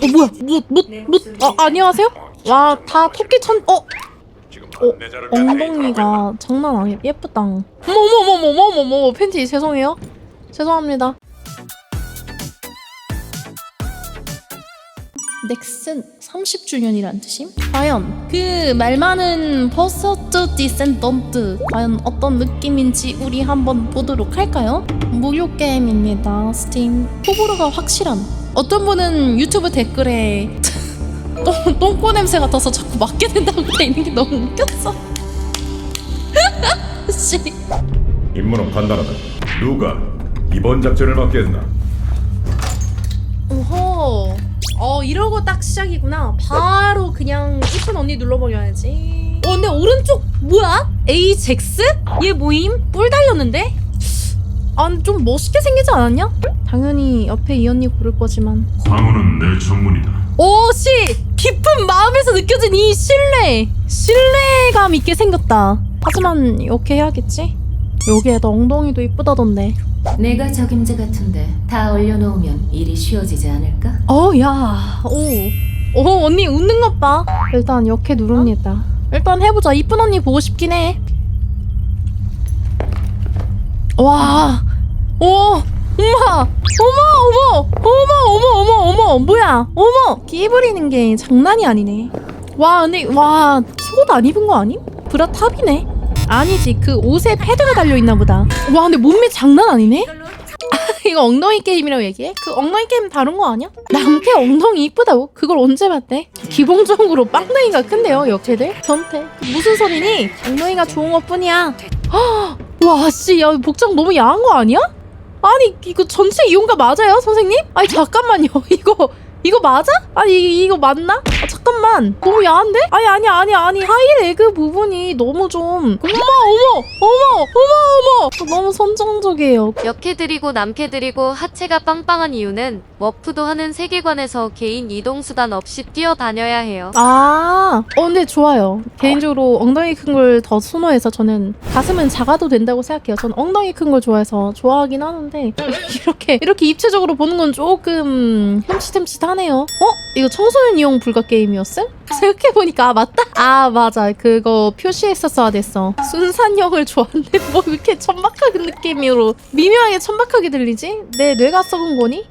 어 뭐야? 뭐뭐뭐? 어, 안녕하세요? 와 다 토끼 천 어? 어 엉덩이가 장난 아니야. 어머 어머 어머 어머 어머 어머 팬티 죄송해요. 죄송합니다. 넥슨 30주년이란 뜻임? 과연 그 말 많은 버서트 디센던트 과연 어떤 느낌인지 우리 한번 보도록 할까요? 무료 게임입니다 스팀. 호불호가 확실한 어떤 분은 유튜브 댓글에 똥, 똥꼬 냄새 같아서 자꾸 맡게 된다고 돼 있는 게 너무 웃겼어 씨 임무는 간단하다. 누가 이번 작전을 맡겠나? 오호. 어 이러고 딱 시작이구나. 바로 그냥 이쁜 언니 눌러버려야지. 어 근데 오른쪽 뭐야? 에이젝스? 얘 모임? 뿔 달렸는데? 아좀 멋있게 생기지 않았냐? 당연히 옆에 이 언니 고를 거지만. 광우는 내 전문이다. 오씨 깊은 마음에서 느껴진 이 신뢰 신뢰감 있게 생겼다. 하지만 이렇게 해야겠지? 여기에다 엉덩이도 이쁘다던데. 내가 적임자 같은데 다 올려놓으면 일이 쉬워지지 않을까? 어, 야, 오, 오, 언니 웃는 것 봐. 일단 역해 누릅니다. 일단 해보자. 이쁜 언니 보고 싶긴 해. 와, 오, 엄마, 어머, 어머, 어머, 어머, 어머, 어머, 뭐야, 어머, 끼 부리는 게 장난이 아니네. 와, 언니, 와, 속옷 안 입은 거 아님? 브라 탑이네. 아니지, 그 옷에 패드가 달려 있나 보다. 와, 근데 몸매 장난 아니네. 이거 엉덩이 게임이라고 얘기해? 그 엉덩이 게임 다른 거 아니야? 남캐 엉덩이 이쁘다고? 그걸 언제 봤대? 기본적으로 빵덩이가 큰데요, 역캐들? 전태. 무슨 소리니? 엉덩이가 좋은 것 뿐이야. 헉, 와, 씨, 야, 복장 너무 야한 거 아니야? 아니, 이거 전체 이용가 맞아요, 선생님? 아니, 잠깐만요. 이거, 이거 맞아? 아니, 이- 이거 맞나? 아, 잠깐만. 너무 야한데? 아니, 아니, 아니, 아니. 하이 레그 부분이 너무 좀. 어머, 어머, 어머, 어머, 어머. 너무 선정적이에요. 역해 드리고 남캐 드리고 하체가 빵빵한 이유는 워프도 하는 세계관에서 개인 이동 수단 없이 뛰어다녀야 해요. 아, 어, 근데 좋아요. 개인적으로 엉덩이 큰 걸 더 선호해서 저는 가슴은 작아도 된다고 생각해요. 저는 엉덩이 큰 걸 좋아해서 좋아하긴 하는데 이렇게 이렇게 입체적으로 보는 건 조금 흠칫흠칫 하네요. 어? 이거 청소년 이용 불가 게임이었음? 생각해 보니까 아 맞다. 아 맞아. 그거 표시했었어야 됐어. 순산역을 좋아하는데 뭐 이렇게 천박한 느낌으로 미묘하게 천박하게 들리지? 내 뇌가 썩은 거니?